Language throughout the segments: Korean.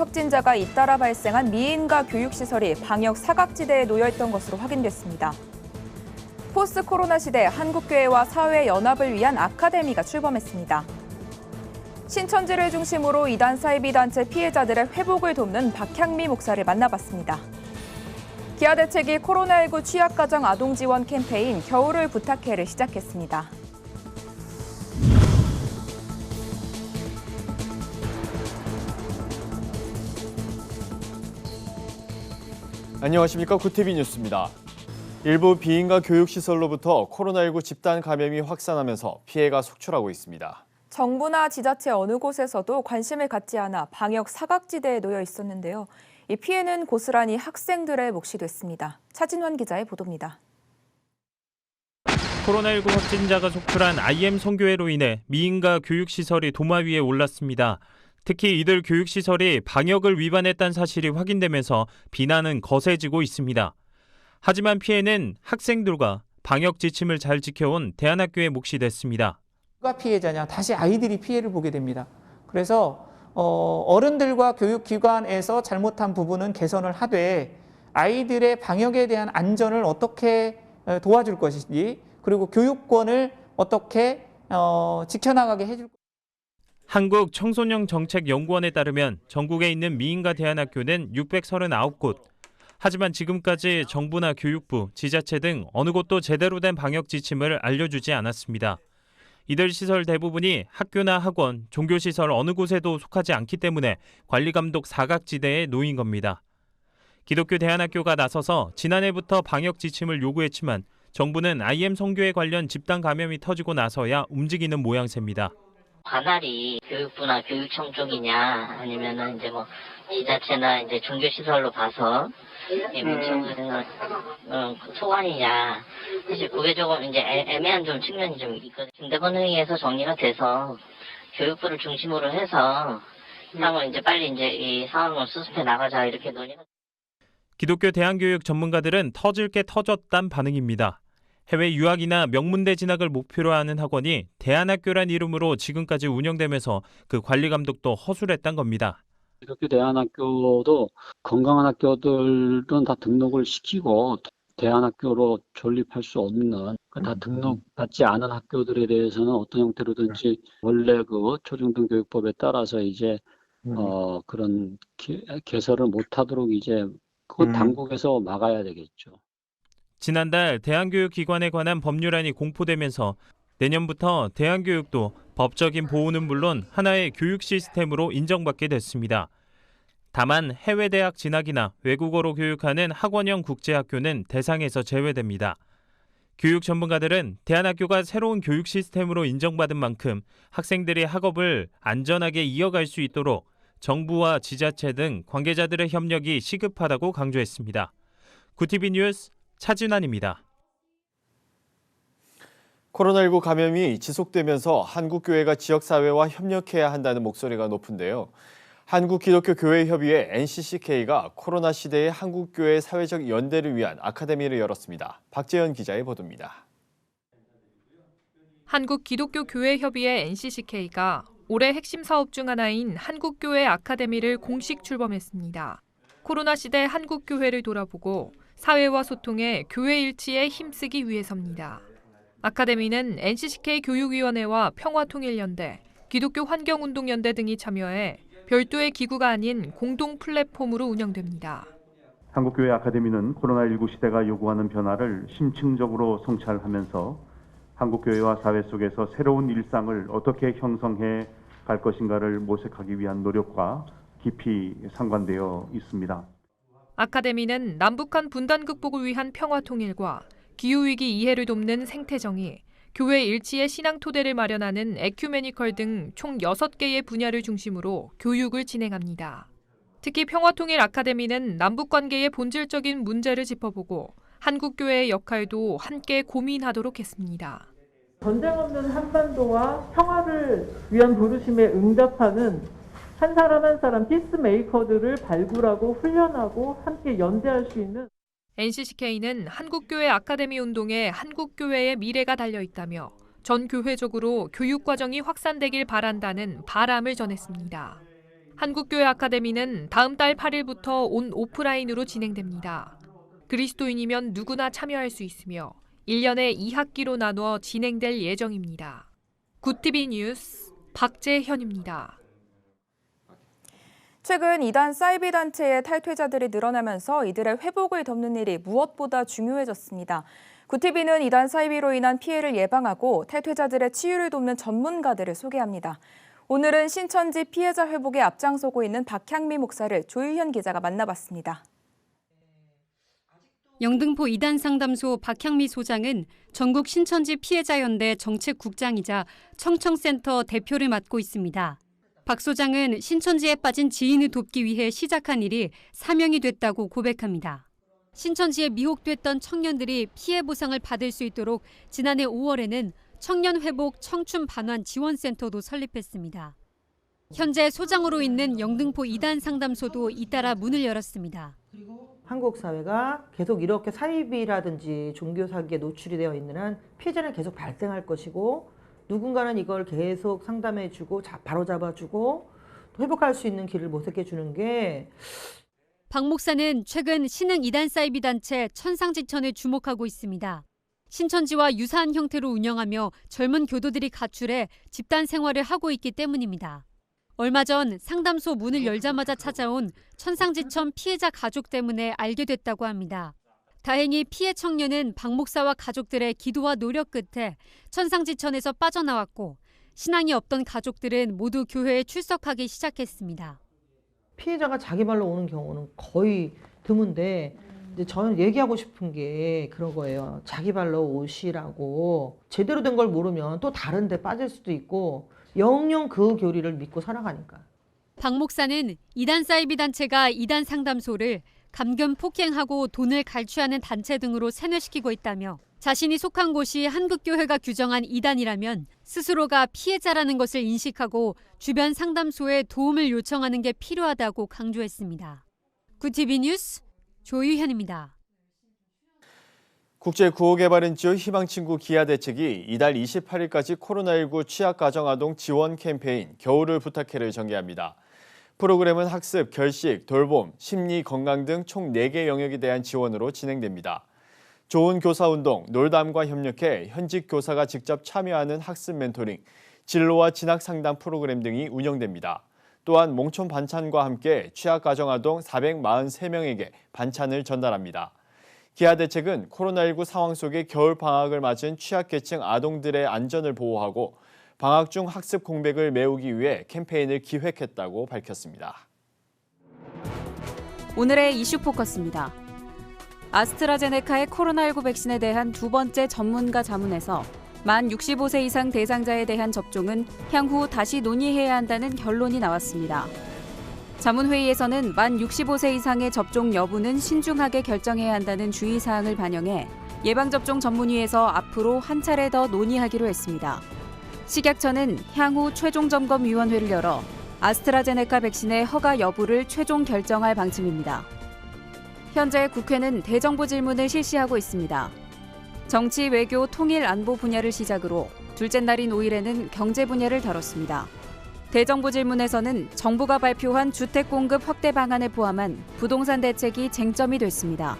최근 코로나19 확진자가 잇따라 발생한 미인가 교육시설이 방역 사각지대에 놓여 있던 것으로 확인됐습니다. 포스트 코로나 시대 한국교회와 사회 연합을 위한 아카데미가 출범했습니다. 신천지를 중심으로 이단 사이비 단체 피해자들의 회복을 돕는 박향미 목사를 만나봤습니다. 기아 대책이 코로나19 취약가정 아동 지원 캠페인 겨울을 부탁해를 시작했습니다. 안녕하십니까 구티비 뉴스입니다. 일부 비인가 교육시설로부터 코로나19 집단 감염이 확산하면서 피해가 속출하고 있습니다. 정부나 지자체 어느 곳에서도 관심을 갖지 않아 방역 사각지대에 놓여 있었는데요. 이 피해는 고스란히 학생들의 몫이 됐습니다. 차진환 기자의 보도입니다. 코로나19 확진자가 속출한 IM 성교회로 인해 미인가 교육시설이 도마 위에 올랐습니다. 특히 이들 교육시설이 방역을 위반했다는 사실이 확인되면서 비난은 거세지고 있습니다. 하지만 피해는 학생들과 방역 지침을 잘 지켜온 대안학교의 몫이 됐습니다. 누가 피해자냐? 다시 아이들이 피해를 보게 됩니다. 그래서 어, 어른들과 교육기관에서 잘못한 부분은 개선을 하되 아이들의 방역에 대한 안전을 어떻게 어, 도와줄 것인지 그리고 교육권을 어떻게 어, 지켜나가게 해줄 한국 청소년 정책 연구원에 따르면 전국에 있는 미인가 대안학교는 639곳. 하지만 지금까지 정부나 교육부, 지자체 등 어느 곳도 제대로 된 방역 지침을 알려주지 않았습니다. 이들 시설 대부분이 학교나 학원, 종교시설 어느 곳에도 속하지 않기 때문에 관리 감독 사각지대에 놓인 겁니다. 기독교 대안학교가 나서서 지난해부터 방역 지침을 요구했지만 정부는 IM 성교회 관련 집단 감염이 터지고 나서야 움직이는 모양새입니다. 관할이 교육부나 교육청 쪽이냐 아니면은 이제 뭐 지자체나 이제 종교시설로 봐서 이 문청에서 어, 소관이냐 사실 그게 조금 이제 애, 애매한 좀 측면이 좀 있거든요. 김대건 회의에서 정리가 돼서 교육부를 중심으로 해서 향후 이제 빨리 이제 이 상황을 수습해 나가자 이렇게 논의가 기독교 대안교육 전문가들은 터질 게 터졌단 반응입니다. 해외 유학이나 명문대 진학을 목표로 하는 학원이 대안학교란 이름으로 지금까지 운영되면서 그 관리 감독도 허술했단 겁니다. 기독교 대안학교도 건강한 학교들은 다 등록을 시키고 대안학교로 존립할 수 없는 그다 등록받지 않은 학교들에 대해서는 어떤 형태로든지 원래 그 초중등 교육법에 따라서 이제 어 그런 개, 개설을 못하도록 이제 그 당국에서 막아야 되겠죠. 지난달 대안교육기관에 관한 법률안이 공포되면서 내년부터 대안교육도 법적인 보호는 물론 하나의 교육 시스템으로 인정받게 됐습니다. 다만 해외 대학 진학이나 외국어로 교육하는 학원형 국제학교는 대상에서 제외됩니다. 교육 전문가들은 대안학교가 새로운 교육 시스템으로 인정받은 만큼 학생들이 학업을 안전하게 이어갈 수 있도록 정부와 지자체 등 관계자들의 협력이 시급하다고 강조했습니다. 구티비 뉴스 차진환입니다. 코로나19 감염이 지속되면서 한국교회가 지역사회와 협력해야 한다는 목소리가 높은데요. 한국기독교교회협의회 NCCK가 코로나 시대의 한국교회 사회적 연대를 위한 아카데미를 열었습니다. 박재현 기자의 보도입니다. 한국기독교교회협의회 NCCK가 올해 핵심 사업 중 하나인 한국교회 아카데미를 공식 출범했습니다. 코로나 시대 한국교회를 돌아보고 사회와 소통에 교회 일치에 힘쓰기 위해서입니다. 아카데미는 NCCK 교육위원회와 평화통일연대, 기독교 환경운동연대 등이 참여해 별도의 기구가 아닌 공동 플랫폼으로 운영됩니다. 한국교회 아카데미는 코로나19 시대가 요구하는 변화를 심층적으로 성찰하면서 한국교회와 사회 속에서 새로운 일상을 어떻게 형성해 갈 것인가를 모색하기 위한 노력과 깊이 상관되어 있습니다. 아카데미는 남북한 분단 극복을 위한 평화 통일과 기후위기 이해를 돕는 생태정의, 교회 일치의 신앙 토대를 마련하는 에큐메니컬 등 총 6개의 분야를 중심으로 교육을 진행합니다. 특히 평화통일 아카데미는 남북 관계의 본질적인 문제를 짚어보고 한국 교회의 역할도 함께 고민하도록 했습니다. 전쟁 없는 한반도와 평화를 위한 부르심에 응답하는 한 사람 한 사람 피스메이커들을 발굴하고 훈련하고 함께 연대할 수 있는 NCCK는 한국교회 아카데미 운동에 한국교회의 미래가 달려 있다며 전 교회적으로 교육 과정이 확산되길 바란다는 바람을 전했습니다. 한국교회 아카데미는 다음 달 8일부터 온 오프라인으로 진행됩니다. 그리스도인이면 누구나 참여할 수 있으며 1년에 2학기로 나누어 진행될 예정입니다. 구티비 뉴스 박재현입니다. 최근 이단 사이비 단체의 탈퇴자들이 늘어나면서 이들의 회복을 돕는 일이 무엇보다 중요해졌습니다. 구티비는 이단 사이비로 인한 피해를 예방하고 탈퇴자들의 치유를 돕는 전문가들을 소개합니다. 오늘은 신천지 피해자 회복에 앞장서고 있는 박향미 목사를 조유현 기자가 만나봤습니다. 영등포 이단 상담소 박향미 소장은 전국 신천지 피해자연대 정책국장이자 청청센터 대표를 맡고 있습니다. 박 소장은 신천지에 빠진 지인을 돕기 위해 시작한 일이 사명이 됐다고 고백합니다. 신천지에 미혹됐던 청년들이 피해 보상을 받을 수 있도록 지난해 5월에는 청년 회복 청춘 반환 지원센터도 설립했습니다. 현재 소장으로 있는 영등포 이단 상담소도 잇따라 문을 열었습니다. 한국 사회가 계속 이렇게 사이비라든지 종교 사기에 노출이 되어 있는 한 피해자는 계속 발생할 것이고 누군가는 이걸 계속 상담해주고 바로 잡아주고 회복할 수 있는 길을 모색해 주는 게 박 목사는 최근 신흥 이단 사이비 단체 천상지천에 주목하고 있습니다. 신천지와 유사한 형태로 운영하며 젊은 교도들이 가출해 집단 생활을 하고 있기 때문입니다. 얼마 전 상담소 문을 열자마자 찾아온 천상지천 피해자 가족 때문에 알게 됐다고 합니다. 다행히 피해 청년은 박 목사와 가족들의 기도와 노력 끝에 천상지천에서 빠져나왔고 신앙이 없던 가족들은 모두 교회에 출석하기 시작했습니다. 피해자가 자기 발로 오는 경우는 거의 드문데 이제 저는 얘기하고 싶은 게 그런 거예요. 자기 발로 오시라고 제대로 된 걸 모르면 또 다른 데 빠질 수도 있고 영영 그 교리를 믿고 살아가니까. 박 목사는 이단 사이비 단체가 이단 상담소를 감금 폭행하고 돈을 갈취하는 단체 등으로 세뇌시키고 있다며 자신이 속한 곳이 한국교회가 규정한 이단이라면 스스로가 피해자라는 것을 인식하고 주변 상담소에 도움을 요청하는 게 필요하다고 강조했습니다. 구티비 뉴스 조유현입니다. 국제구호개발은지요 희망친구 기아 대책이 이달 28일까지 코로나19 취약가정아동 지원 캠페인 겨울을 부탁해를 전개합니다. 프로그램은 학습, 결식, 돌봄, 심리, 건강 등 총 4개 영역에 대한 지원으로 진행됩니다. 좋은 교사 운동, 놀담과 협력해 현직 교사가 직접 참여하는 학습 멘토링, 진로와 진학 상담 프로그램 등이 운영됩니다. 또한 몽촌 반찬과 함께 취약가정 아동 443명에게 반찬을 전달합니다. 기아 대책은 코로나19 상황 속에 겨울 방학을 맞은 취약계층 아동들의 안전을 보호하고 방학 중 학습 공백을 메우기 위해 캠페인을 기획했다고 밝혔습니다. 오늘의 이슈 포커스입니다. 아스트라제네카의 코로나19 백신에 대한 두 번째 전문가 자문에서 만 65세 이상 대상자에 대한 접종은 향후 다시 논의해야 한다는 결론이 나왔습니다. 자문회의에서는 만 65세 이상의 접종 여부는 신중하게 결정해야 한다는 주의사항을 반영해 예방접종 전문위에서 앞으로 한 차례 더 논의하기로 했습니다. 식약처는 향후 최종점검위원회를 열어 아스트라제네카 백신의 허가 여부를 최종 결정할 방침입니다. 현재 국회는 대정부 질문을 실시하고 있습니다. 정치, 외교, 통일, 안보 분야를 시작으로 둘째 날인 5일에는 경제 분야를 다뤘습니다. 대정부 질문에서는 정부가 발표한 주택 공급 확대 방안을 포함한 부동산 대책이 쟁점이 됐습니다.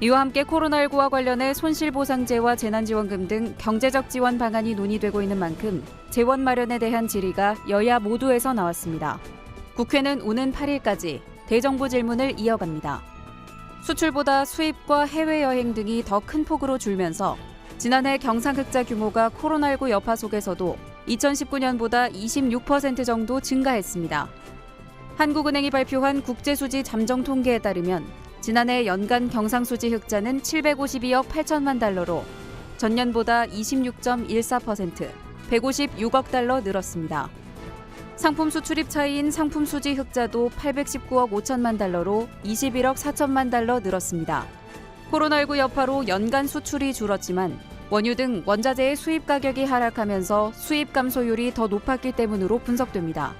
이와 함께 코로나19와 관련해 손실보상제와 재난지원금 등 경제적 지원 방안이 논의되고 있는 만큼 재원 마련에 대한 질의가 여야 모두에서 나왔습니다. 국회는 오는 8일까지 대정부 질문을 이어갑니다. 수출보다 수입과 해외여행 등이 더 큰 폭으로 줄면서 지난해 경상흑자 규모가 코로나19 여파 속에서도 2019년보다 26% 정도 증가했습니다. 한국은행이 발표한 국제수지 잠정 통계에 따르면 지난해 연간 경상수지 흑자는 752억 8천만 달러로 전년보다 26.14%, 156억 달러 늘었습니다. 상품 수출입 차이인 상품 수지 흑자도 819억 5천만 달러로 21억 4천만 달러 늘었습니다. 코로나19 여파로 연간 수출이 줄었지만 원유 등 원자재의 수입 가격이 하락하면서 수입 감소율이 더 높았기 때문으로 분석됩니다.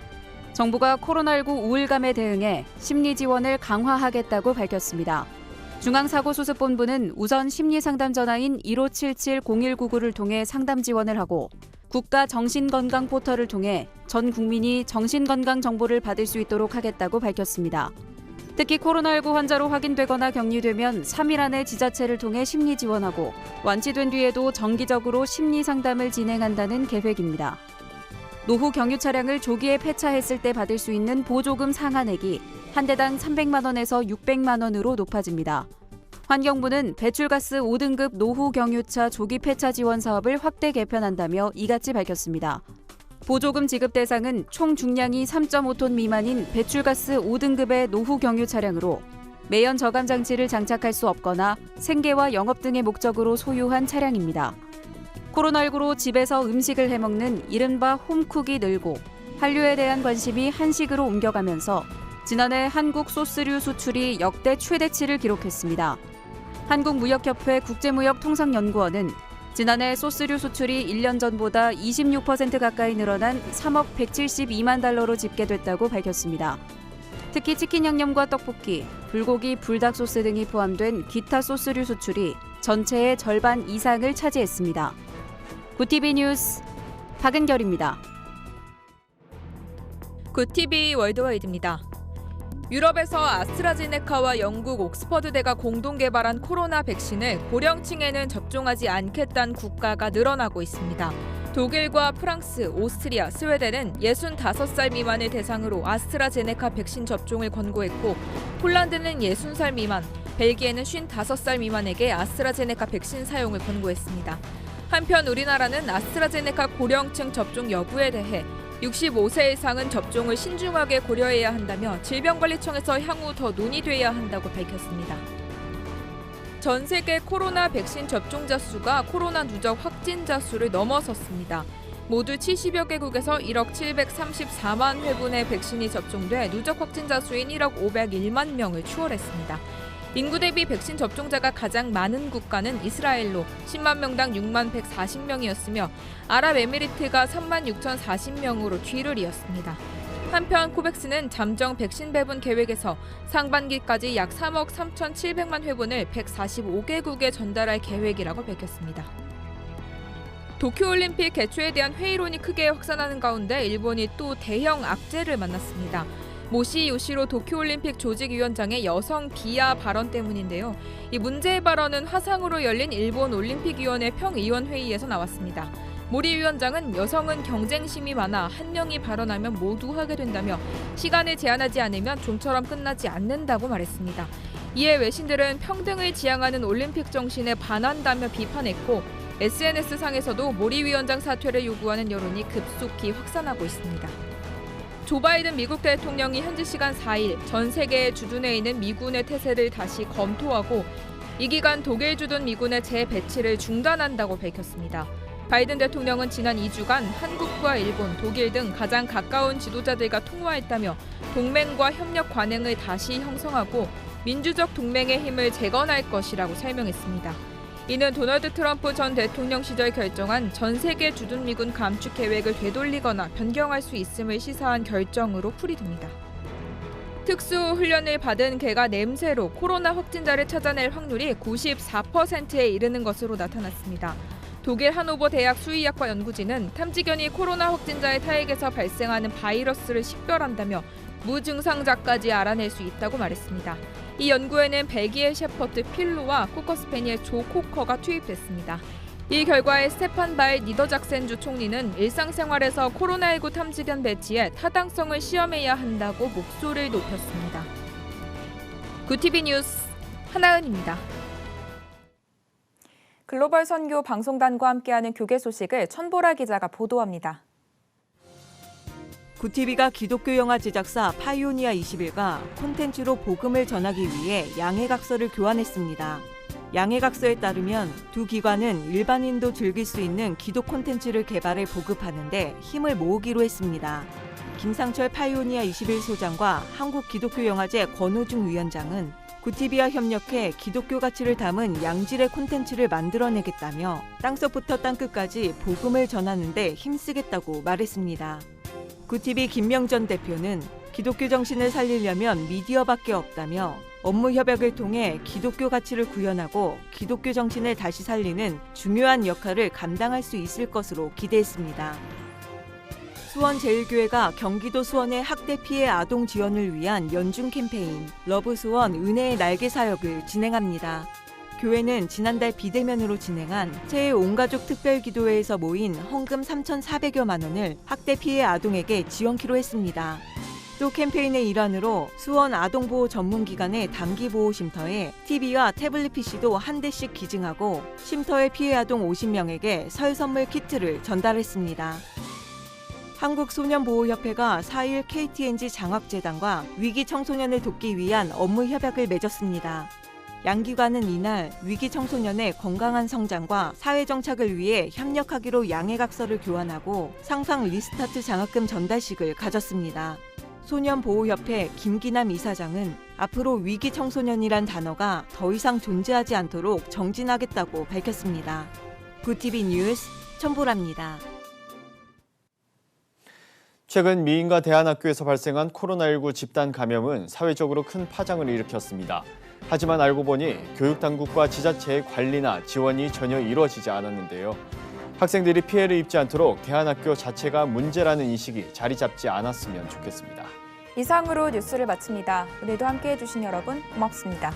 정부가 코로나19 우울감에 대응해 심리 지원을 강화하겠다고 밝혔습니다. 중앙사고수습본부는 우선 심리상담 전화인 1577-0199를 통해 상담 지원을 하고 국가 정신건강 포털을 통해 전 국민이 정신건강 정보를 받을 수 있도록 하겠다고 밝혔습니다. 특히 코로나19 환자로 확인되거나 격리되면 3일 안에 지자체를 통해 심리 지원하고 완치된 뒤에도 정기적으로 심리 상담을 진행한다는 계획입니다. 노후 경유 차량을 조기에 폐차했을 때 받을 수 있는 보조금 상한액이 한 대당 300만 원에서 600만 원으로 높아집니다. 환경부는 배출가스 5등급 노후 경유차 조기 폐차 지원 사업을 확대 개편한다며 이같이 밝혔습니다. 보조금 지급 대상은 총 중량이 3.5톤 미만인 배출가스 5등급의 노후 경유 차량으로 매연 저감 장치를 장착할 수 없거나 생계와 영업 등의 목적으로 소유한 차량입니다. 코로나19로 집에서 음식을 해먹는 이른바 홈쿡이 늘고 한류에 대한 관심이 한식으로 옮겨가면서 지난해 한국 소스류 수출이 역대 최대치를 기록했습니다. 한국무역협회 국제무역통상연구원은 지난해 소스류 수출이 1년 전보다 26% 가까이 늘어난 3억 172만 달러로 집계됐다고 밝혔습니다. 특히 치킨 양념과 떡볶이, 불고기, 불닭 소스 등이 포함된 기타 소스류 수출이 전체의 절반 이상을 차지했습니다. 구티비 뉴스 박은결입니다. 굿TV 월드와이드입니다. 유럽에서 아스트라제네카와 영국 옥스퍼드대가 공동 개발한 코로나 백신을 고령층에는 접종하지 않겠다는 국가가 늘어나고 있습니다. 독일과 프랑스, 오스트리아, 스웨덴은 65살 미만을 대상으로 아스트라제네카 백신 접종을 권고했고 폴란드는 60살 미만, 벨기에는 55살 미만에게 아스트라제네카 백신 사용을 권고했습니다. 한편 우리나라는 아스트라제네카 고령층 접종 여부에 대해 65세 이상은 접종을 신중하게 고려해야 한다며 질병관리청에서 향후 더 논의돼야 한다고 밝혔습니다. 전 세계 코로나 백신 접종자 수가 코로나 누적 확진자 수를 넘어섰습니다. 모두 70여 개국에서 1억 734만 회분의 백신이 접종돼 누적 확진자 수인 1억 501만 명을 추월했습니다. 인구 대비 백신 접종자가 가장 많은 국가는 이스라엘로 10만 명당 6만 140명이었으며 아랍에미리트가 3만 6천 40명으로 뒤를 이었습니다. 한편 코백스는 잠정 백신 배분 계획에서 상반기까지 약 3억 3,700만 회분을 145개국에 전달할 계획이라고 밝혔습니다. 도쿄올림픽 개최에 대한 회의론이 크게 확산하는 가운데 일본이 또 대형 악재를 만났습니다. 모시 요시로 도쿄올림픽 조직위원장의 여성 비하 발언 때문인데요. 이 문제의 발언은 화상으로 열린 일본 올림픽위원회 평의원회의에서 나왔습니다. 모리 위원장은 여성은 경쟁심이 많아 한 명이 발언하면 모두 하게 된다며 시간을 제한하지 않으면 좀처럼 끝나지 않는다고 말했습니다. 이에 외신들은 평등을 지향하는 올림픽 정신에 반한다며 비판했고 SNS상에서도 모리 위원장 사퇴를 요구하는 여론이 급속히 확산하고 있습니다. 조 바이든 미국 대통령이 현지 시간 4일 전 세계에 주둔해 있는 미군의 태세를 다시 검토하고 이 기간 독일 주둔 미군의 재배치를 중단한다고 밝혔습니다. 바이든 대통령은 지난 2주간 한국과 일본, 독일 등 가장 가까운 지도자들과 통화했다며 동맹과 협력 관행을 다시 형성하고 민주적 동맹의 힘을 재건할 것이라고 설명했습니다. 이는 도널드 트럼프 전 대통령 시절 결정한 전 세계 주둔 미군 감축 계획을 되돌리거나 변경할 수 있음을 시사한 결정으로 풀이됩니다. 특수 훈련을 받은 개가 냄새로 코로나 확진자를 찾아낼 확률이 94%에 이르는 것으로 나타났습니다. 독일 하노버 대학 수의학과 연구진은 탐지견이 코로나 확진자의 타액에서 발생하는 바이러스를 식별한다며 무증상자까지 알아낼 수 있다고 말했습니다. 이 연구에는 벨기에 셰퍼드 필로와 코커스페니엘 조 코커가 투입됐습니다. 이 결과에 스테판 바일 니더작센주 총리는 일상생활에서 코로나19 탐지견 배치에 타당성을 시험해야 한다고 목소리를 높였습니다. 구티비 뉴스 하나은입니다. 글로벌 선교 방송단과 함께하는 교계 소식을 천보라 기자가 보도합니다. 구티비가 기독교 영화 제작사 파이오니아 21과 콘텐츠로 복음을 전하기 위해 양해각서를 교환했습니다. 양해각서에 따르면 두 기관은 일반인도 즐길 수 있는 기독 콘텐츠를 개발해 보급하는데 힘을 모으기로 했습니다. 김상철 파이오니아 21 소장과 한국 기독교 영화제 권호중 위원장은 구티비와 협력해 기독교 가치를 담은 양질의 콘텐츠를 만들어내겠다며 땅속부터 땅끝까지 복음을 전하는데 힘쓰겠다고 말했습니다. 구티비 김명전 대표는 기독교 정신을 살리려면 미디어밖에 없다며 업무 협약을 통해 기독교 가치를 구현하고 기독교 정신을 다시 살리는 중요한 역할을 감당할 수 있을 것으로 기대했습니다. 수원제일교회가 경기도 수원의 학대 피해 아동 지원을 위한 연중 캠페인 러브 수원 은혜의 날개 사역을 진행합니다. 교회는 지난달 비대면으로 진행한 새해 온가족 특별기도회에서 모인 헌금 3,400여만 원을 학대 피해 아동에게 지원키로 했습니다. 또 캠페인의 일환으로 수원 아동보호 전문기관의 단기보호쉼터에 TV와 태블릿 PC도 한 대씩 기증하고 쉼터의 피해 아동 50명에게 설 선물 키트를 전달했습니다. 한국소년보호협회가 4일 KTNG 장학재단과 위기 청소년을 돕기 위한 업무 협약을 맺었습니다. 양기관은 이날 위기 청소년의 건강한 성장과 사회 정착을 위해 협력하기로 양해각서를 교환하고 상상 리스타트 장학금 전달식을 가졌습니다. 소년보호협회 김기남 이사장은 앞으로 위기 청소년이란 단어가 더 이상 존재하지 않도록 정진하겠다고 밝혔습니다. 구티비 뉴스 천보랍니다. 최근 미인가 대안학교에서 발생한 코로나19 집단 감염은 사회적으로 큰 파장을 일으켰습니다. 하지만 알고 보니 교육당국과 지자체의 관리나 지원이 전혀 이루어지지 않았는데요. 학생들이 피해를 입지 않도록 대안학교 자체가 문제라는 인식이 자리 잡지 않았으면 좋겠습니다. 이상으로 뉴스를 마칩니다. 오늘도 함께해 주신 여러분 고맙습니다.